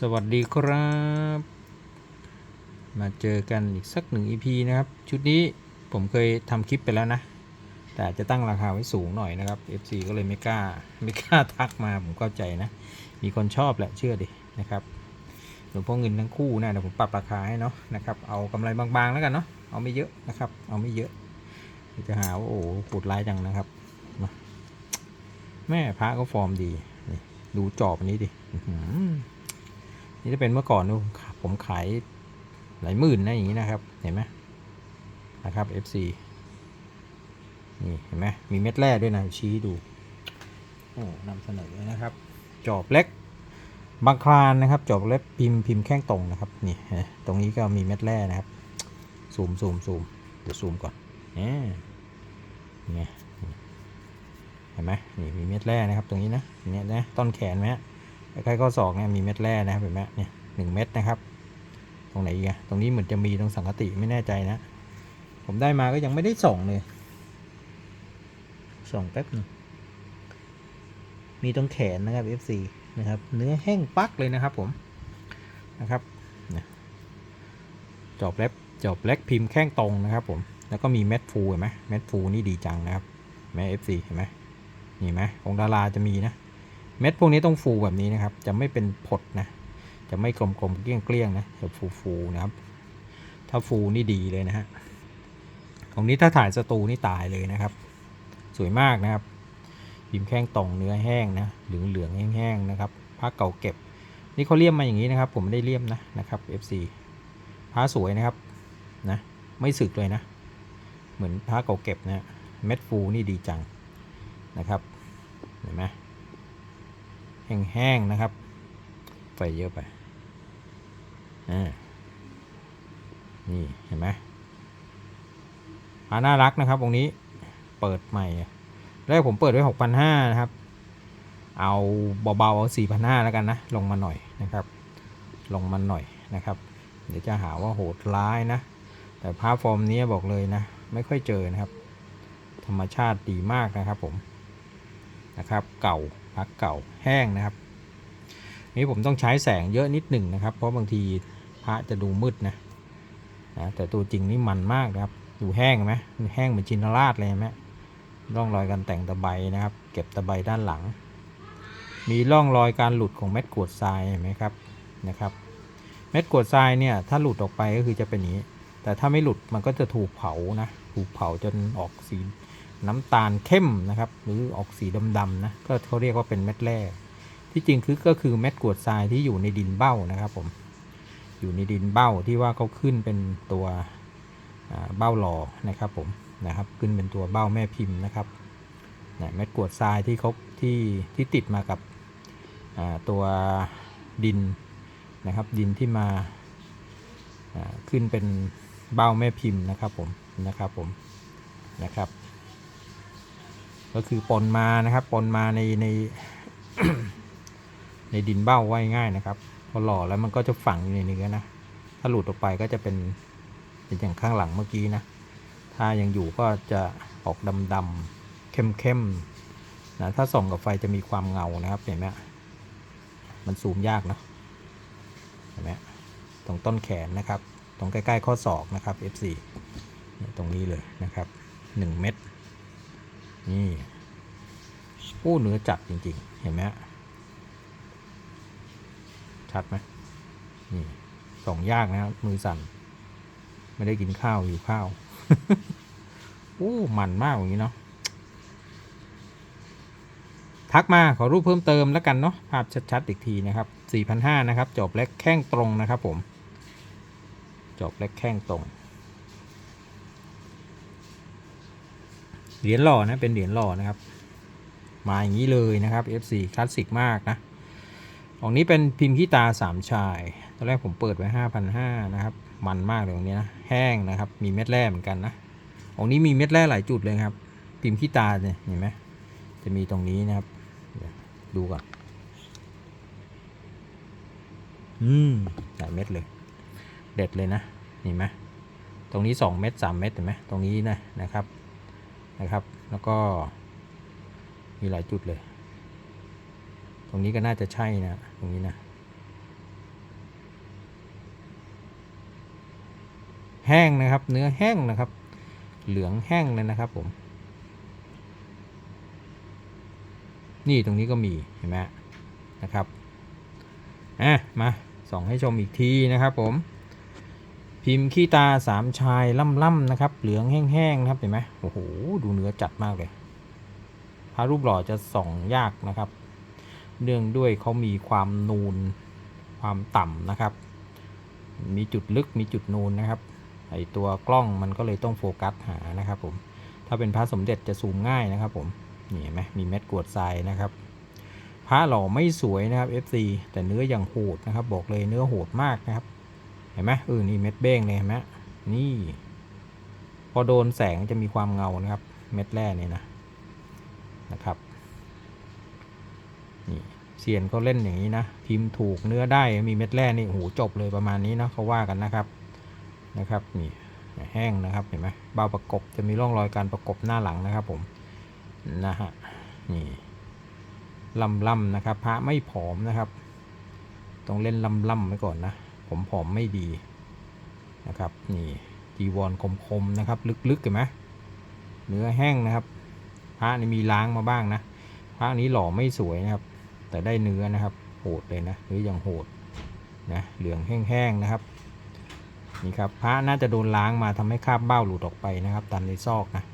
สวัสดีครับ มาเจอกันอีกสักหนึ่ง EP นะครับ ชุดนี้ผมเคยทำคลิปไปแล้วนะ แต่จะตั้งราคาไว้สูงหน่อยนะครับ FC ก็เลยไม่กล้าไม่กล้าทักมาผมเข้าใจนะ มีคนชอบแหละเชื่อดินะครับหลวงพ่อเงินทั้งคู่นะเดี๋ยวผมปรับราคาให้เนาะนะครับเอากำไรบางๆแล้วกันเนาะเอาไม่เยอะนะครับ เอาไม่เยอะ จะหาว่าโอ้โหปูดร้ายจังนะครับแม่พระก็ฟอร์มดีดูจอบอันนี้ดิ นี่ถ้าเป็นเมื่อก่อนนู่นผมขายหลายหมื่นนะอย่างนี้นะครับ เห็นไหมนะครับ FC นี่เห็นไหมมีเม็ดแร่ด้วยนะชี้ดูโอ้นำเสนอนะครับ จอบเล็กบางคลานนะครับ จอบเล็กพิมพ์พิมพ์แข้งตรงนะครับนี่ตรงนี้ก็มีเม็ดแร่นะครับซูมซูมซูมเดี๋ยวซูมก่อนนี่ไงเห็นไหมนี่มีเม็ดแร่นะครับ ตรงนี้นะเนี่ยนะต้นแขนไหมฮะ ใกล้ๆข้อศอกเนี่ยมีเม็ดแร่นะครับเห็นไหมเนี่ยหนึ่งเม็ดนะครับ ตรงไหนอีกอะตรงนี้เหมือนจะมีตรงสังกติไม่แน่ใจนะ ผมได้มาก็ยังไม่ได้ส่องเลยส่องแป๊บนึงมีตรงแขนนะครับ FC นะครับ เนื้อแห้งปักเลยนะครับผมนะครับจอบเล็บจอบเล็กพิมพ์แข้งตรงนะครับผมแล้วก็มีเม็ดฟูเห็นไหมเม็ดฟูนี่ดีจังนะครับเห็นไหม FC เห็นไหมนี่ไหมของดาราจะมีนะ เม็ดพวกนี้ต้องฟูแบบนี้นะครับ จะไม่เป็นผดนะ จะไม่กลมๆเกลี้ยงๆนะจะฟูๆนะครับ ถ้าฟูนี่ดีเลยนะฮะของนี้ถ้าถ่ายสตูนี่ตายเลยนะครับ สวยมากนะครับพิมพ์แข้งตรงเนื้อแห้งนะเหลืองๆแห้งๆนะครับผ้าเก่าเก็บ นี่เขาเลี่ยมมาอย่างนี้นะครับ ผมไม่ได้เลี่ยมนะนะครับ FC ผ้าสวยนะครับนะไม่สึกเลยนะ เหมือนผ้าเก่าเก็บนะเม็ดฟูนี่ดีจังนะครับเห็นไหม แห้งๆนะครับ ไฟเยอะไปอ่านี่เห็นไหมน่ารักนะครับตรงนี้เปิดใหม่แรกผมเปิดไว้หกพันห้านะครับ เอาเบาๆ เอาสี่พันห้าแล้วกันนะ ลงมาหน่อยนะครับ ลงมาหน่อยนะครับ เดี๋ยวจะหาว่าโหดร้ายนะ แต่ภาพฟอร์มนี้บอกเลยนะ ไม่ค่อยเจอนะครับ ธรรมชาติดีมากนะครับผม นะครับ เก่า พักเก่าแห้งนะครับนี่ผมต้องใช้แสงเยอะนิดหนึ่งนะครับ เพราะบางทีพระจะดูมืดนะนะแต่ตัวจริงนี่มันมากนะครับดูแห้งไหมแห้งเหมือนชินราชเลยไหมร่องรอยการแต่งตะไบนะครับ เก็บตะไบด้านหลัง มีร่องรอยการหลุดของเม็ดกรวดทรายเห็นไหมครับนะครับ เม็ดกรวดทรายเนี่ยถ้าหลุดออกไปก็คือจะเป็นนี้ แต่ถ้าไม่หลุดมันก็จะถูกเผานะถูกเผาจนออกสี น้ำตาลเข้มนะครับ หรือออกสีดำๆนะก็เขาเรียกว่าเป็นเม็ดแร่ที่จริงคือก็คือเม็ดกรวดทรายที่อยู่ในดินเบ้านะครับผมอยู่ในดินเบ้าที่ว่าเขาขึ้นเป็นตัวเบ้าหล่อนะครับผมนะครับขึ้นเป็นตัวเบ้าแม่พิมพ์นะครับนะเม็ดกรวดทรายที่เขาที่ที่ติดมากับตัวดินนะครับ ดินที่มาขึ้นเป็นเบ้าแม่พิมพ์นะครับผมนะครับผมนะครับ ก็คือปนมานะครับปนมาในในในดินเบ้าไว้ง่ายนะครับ พอหล่อแล้วมันก็จะฝังอยู่ในเนื้อนะถ้าหลุดออกไปก็จะเป็นเป็นอย่างข้างหลังเมื่อกี้นะ ถ้ายังอยู่ก็จะออกดำๆเข้มๆนะถ้าส่องกับไฟจะมีความเงานะครับเห็นไหมมันซูมยากนะเห็นไหมตรงต้นแขนนะครับ ตรงใกล้ ๆ ข้อศอกนะครับ F4 ตรงนี้เลยนะครับ 1 เม็ด นี่โอ้เนื้อจัดจริง ๆ เห็นไหมชัดไหมนี่สองยากนะครับมือสั่น ไม่ได้กินข้าวอยู่ข้าวโอ้มันมากอย่างนี้เนาะทักมาขอรูปเพิ่มเติมแล้วกันเนาะภาพชัดๆอีกทีนะครับ4,500นะครับ จบเล็กแข้งตรงนะครับผม จบเล็กแข้งตรง เหรียญหล่อนะเป็นเหรียญหล่อนะครับ มาอย่างนี้เลยนะครับ F4 คลาสสิกมากนะของนี้เป็นพิมพ์ขี้ตาสามชาย ตอนแรกผมเปิดไว้5,500นะครับ มันมากเลยตรงนี้นะ แห้งนะครับ มีเม็ดแร่เหมือนกันนะของนี้มีเม็ดแร่หลายจุดเลยครับ พิมพ์ขี้ตาเนี่ยเห็นไหมจะมีตรงนี้นะครับ ดูก่อน อืมหลายเม็ดเลย เด็ดเลยนะ เห็นไหมตรงนี้ 2 เม็ด3เม็ดเห็นไหมตรงนี้นะนะครับ นะครับ แล้วก็มีหลายจุดเลย ตรงนี้ก็น่าจะใช่นะ ตรงนี้นะแห้งนะครับ เนื้อแห้งนะครับ เหลืองแห้งเลยนะครับผม นี่ตรงนี้ก็มีเห็นไหมนะครับอะมาส่องให้ชมอีกทีนะครับผม พิมพ์ขี้ตาสามชายล่ำๆนะครับ เหลืองแห้งๆนะครับเห็นไหมโอ้โหดูเนื้อจัดมากเลยพระรูปหล่อจะส่องยากนะครับ เนื่องด้วยเขามีความนูนความต่ำนะครับ มีจุดลึกมีจุดนูนนะครับไอตัวกล้องมันก็เลยต้องโฟกัสหานะครับผมถ้าเป็นพระสมเด็จจะซูมง่ายนะครับผมนี่เห็นไหมมีเม็ดกรวดทรายนะครับพระหล่อไม่สวยนะครับ FC แต่เนื้ออย่างโหดนะครับ บอกเลยเนื้อโหดมากนะครับ เห็นไหมเออนี่เม็ดเบ้งเลยเห็นไหมนี่ พอโดนแสงจะมีความเงานะครับ เม็ดแร่นี่นะนะครับนี่เซียนก็เล่นอย่างนี้นะพิมพ์ถูกเนื้อได้มีเม็ดแร่นี่โอ้โหจบเลยประมาณนี้นะเขาว่ากันนะครับนะครับนี่แห้งนะครับเห็นไหมเบาประกบจะมีร่องรอยการประกบหน้าหลังนะครับผมนะฮะนี่ลำลำนะครับ พระไม่ผอมนะครับ ต้องเล่นลำลำไว้ก่อนนะ ผมผอมไม่ดีนะครับนี่จีวรคมๆนะครับ ลึกๆเห็นไหมเนื้อแห้งนะครับพระนี่มีล้างมาบ้างนะพระนี้หล่อไม่สวยนะครับ แต่ได้เนื้อนะครับโหดเลยนะเนื้ออย่างโหดนะเหลืองแห้งๆนะครับนี่ครับพระน่าจะโดนล้างมาทำให้คราบเบ้าหลุดออกไปนะครับตามในซอกนะ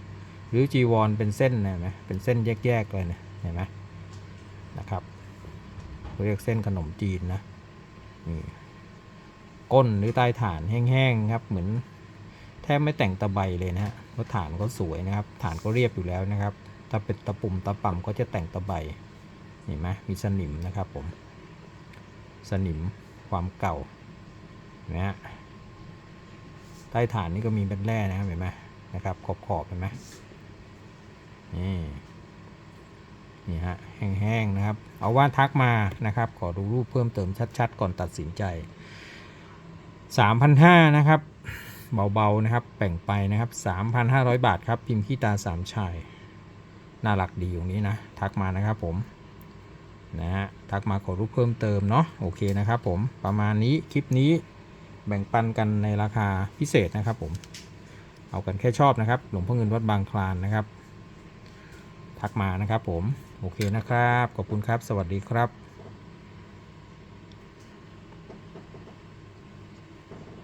หรือจีวรเป็นเส้นนะเห็นไหมเป็นเส้นแยกๆเลยนะเห็นไหมนะครับเรียกเส้นขนมจีนนะนี่ ก้นหรือใต้ฐานแห้งๆครับ เหมือนแทบไม่แต่งตะไบเลยนะฮะเพราะฐานก็สวยนะครับ ฐานก็เรียบอยู่แล้วนะครับ ถ้าเป็นตะปุ่มตะป่ำก็จะแต่งตะไบเห็นไหมมีสนิมนะครับผม สนิมความเก่านะฮะใต้ฐานนี่ก็มีเป็นแร่นะครับเห็นไหมนะครับ ขอบขอบๆเห็นไหมนี่นี่ฮะแห้งๆนะครับ เอาว่าทักมานะครับ ขอดูรูปเพิ่มเติมชัดๆ ก่อนตัดสินใจ 3,500นะครับเบาๆนะครับแบ่งไปนะครับ 3,500 บาทครับ พิมพ์ขี้ตาสามชายน่ารักดีอย่างนี้นะ ทักมานะครับผมนะฮะทักมาขอรูปเพิ่มเติมเนาะโอเคนะครับผมประมาณนี้คลิปนี้แบ่งปันกันในราคาพิเศษนะครับผม เอากันแค่ชอบนะครับ หลวงพ่อเงินวัดบางคลานนะครับ ทักมานะครับผม โอเคนะครับ ขอบคุณครับ สวัสดีครับ